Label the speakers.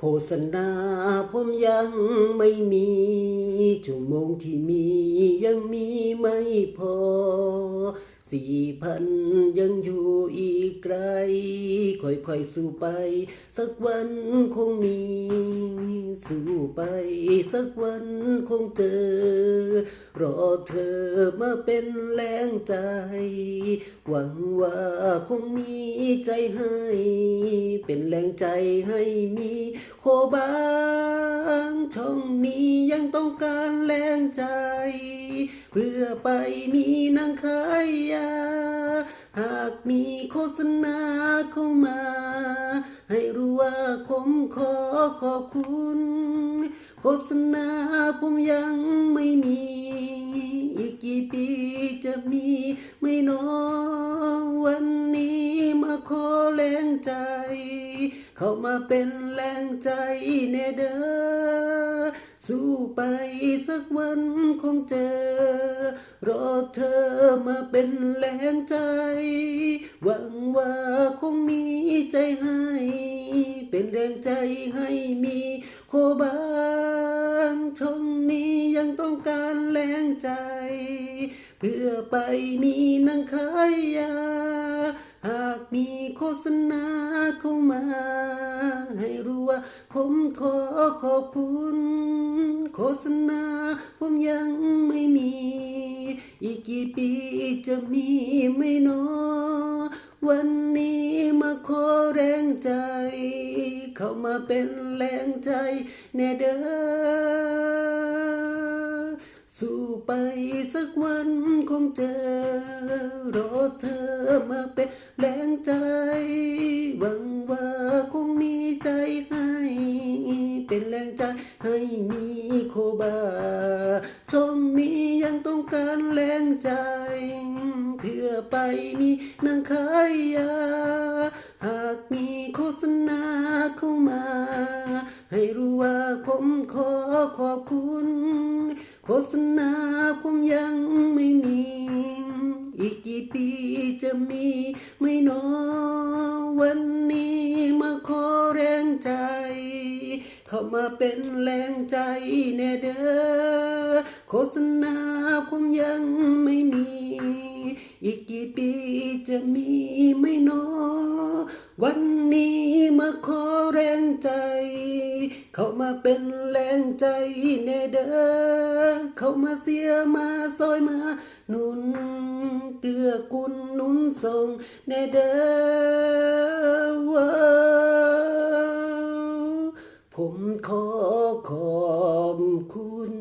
Speaker 1: โฆษณาผมยังไม่มี ชั่วโมงที่มียังมีไม่พอ สี่พันยังอยู่อีกไกล ค่อยๆสู้ไป สักวันคงมี สู้ไป สักวันคงเจอ รอเธอมาเป็นแรงใจ หวังว่าคงมีใจให้ เป็นแรงใจให้มีโคบาง ช่องนี้ยังต้องการแรงใจ เพื่อไปมีนางขายยา หากมีโฆษณาเข้ามา ให้รู้ว่าผมขอขอบคุณ โฆษณาผมยังไม่มี อีกกี่ปีจะมีไม่น้อวันนี้มาขอแรงใจ เข้ามาเป็นแรงใจแน่เด้อ สู้ไปสักวันคงเจอ รอเธอมาเป็นแรงใจ หวังว่าคงมีใจให้ เป็นแรงใจให้มีโคบางช่องนี้ยังต้องการแรงใจ เพื่อไปมีนางขายยาหากมีโฆษณาเข้ามา ให้รู้ว่า ผมขอขอบคุณ โฆษณาผมยังไม่มี อีกกี่ปีจะมีไม่นอ วันนี้มาขอแรงใจ เข้ามาเป็นแรงใจแน่เด้อ สู้ไปสักวันคงเจอ รอเธอมาเป็นแรงใจ หวังว่าคงมีใจให้ เป็นแรงใจให้มีโคบาช่องนี้ยังต้องการแรงใจ เพื่อไปมีนางขายยา หากมีโฆษณาเข้ามา ให้รู้ว่าผมขอขอบคุณ โฆษณาผมยังไม่มี อีกกี่ปีจะมีไม่นอวันนี้มาขอแรงใจ เข้ามาเป็นแรงใจแน่เด้อโฆษณาผมยังไม่มี อีกกี่ปีจะมีไม่นอ วันนี้มาขอแรงใจ เขามาเป็นแรงใจแน่เด้อเขามาเสียมาซอยมาหนุนเกื้อกุลหนุนส่งแน่เดอว้าวผมขอขอบคุณ